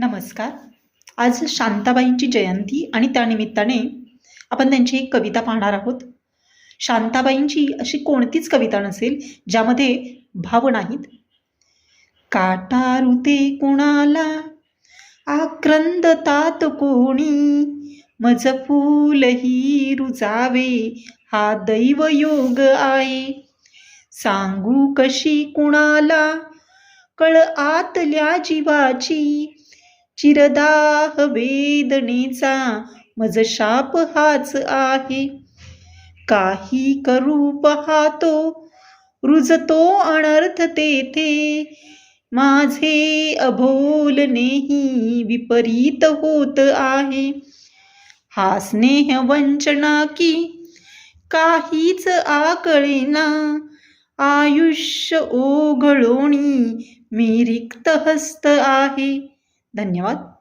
नमस्कार. आज शांताबाईंची जयंती आणि त्यानिमित्ताने आपण त्यांची एक कविता पाहणार आहोत. शांताबाईंची अशी कोणतीच कविता नसेल ज्यामध्ये भाव नाहीत. काटारुते कुणाला? आक्रंदतात कोणी? मज फूलही रुजावे हा दैव योग आहे. सांगू कशी कुणाला? कळ आतल्या जीवाची चिरदाह वेदनेचा मज शाप हाच आहे. काही करू पाहतो रुजतो अनर्थ तेथे. माझे अभोलनेही विपरीत होत आहे. हा स्नेह वंचना की काहीच आकळेना. आयुष्य ओघळोणी मी रिक्त हस्त आहे. धन्यवाद.